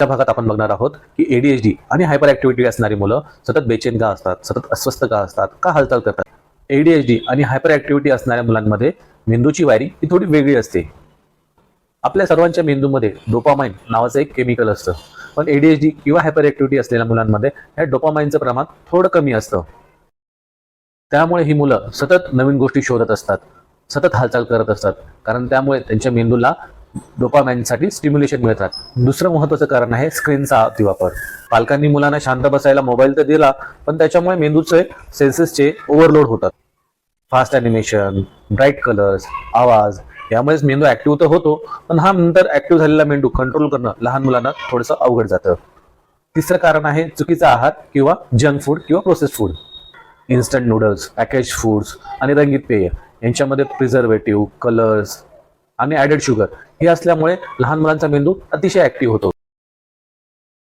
त्या भागात आपण बघणार आहोत की एडीएचडी आणि हायपर ऍक्टिव्हिटी असणारी मुलं सतत बेचैन का असतात सतत अस्वस्थ का असतात का हालचाल करतात? एडीएचडी आणि हायपर ऍक्टिव्हिटी असणाऱ्या मुलांमध्ये मेंदूची वायरिंग ही थोडी वेगळी असते. आपल्या सर्वांच्या मेंदूमध्ये डोपामाइन नावाचं एक केमिकल असतं. पण एडीएचडी किंवा हायपर ऍक्टिव्हिटी असलेल्या मुलांमध्ये ह्या डोपामाइनचं प्रमाण थोडं कमी असतं. त्यामुळे ही मुलं सतत नवीन गोष्टी शोधत असतात सतत हालचाल करत असतात. कारण त्यामुळे त्यांच्या मेंदूला डोपामाइनसाठी स्टिम्युलेशन मिळतात दुसरं महत्त्वाचं कारण आहे स्क्रीनचा अतिवापर. पालकांनी मुलांना शांत बसायला मोबाईल तर दिला पण त्याच्यामुळे मेंदूचे सेन्सेसचे ओव्हरलोड होतात. फास्ट ॲनिमेशन ब्राईट कलर्स आवाज यामुळेच मेंदू ऍक्टिव्ह तर होतो पण हा नंतर ऍक्टिव्ह झालेला मेंदू कंट्रोल करणं लहान मुलांना थोडंसं अवघड जातं. तिसरं कारण आहे चुकीचा आहार किंवा जंक फूड किंवा process food instant noodles package foods आणि रंगीत पेय यांच्यामध्ये प्रिझर्वेटिव्ह कलर्स आणि ॲडेड शुगर हे असल्यामुळे लहान मुलांचा मेंदू अतिशय ऍक्टिव्ह होतो.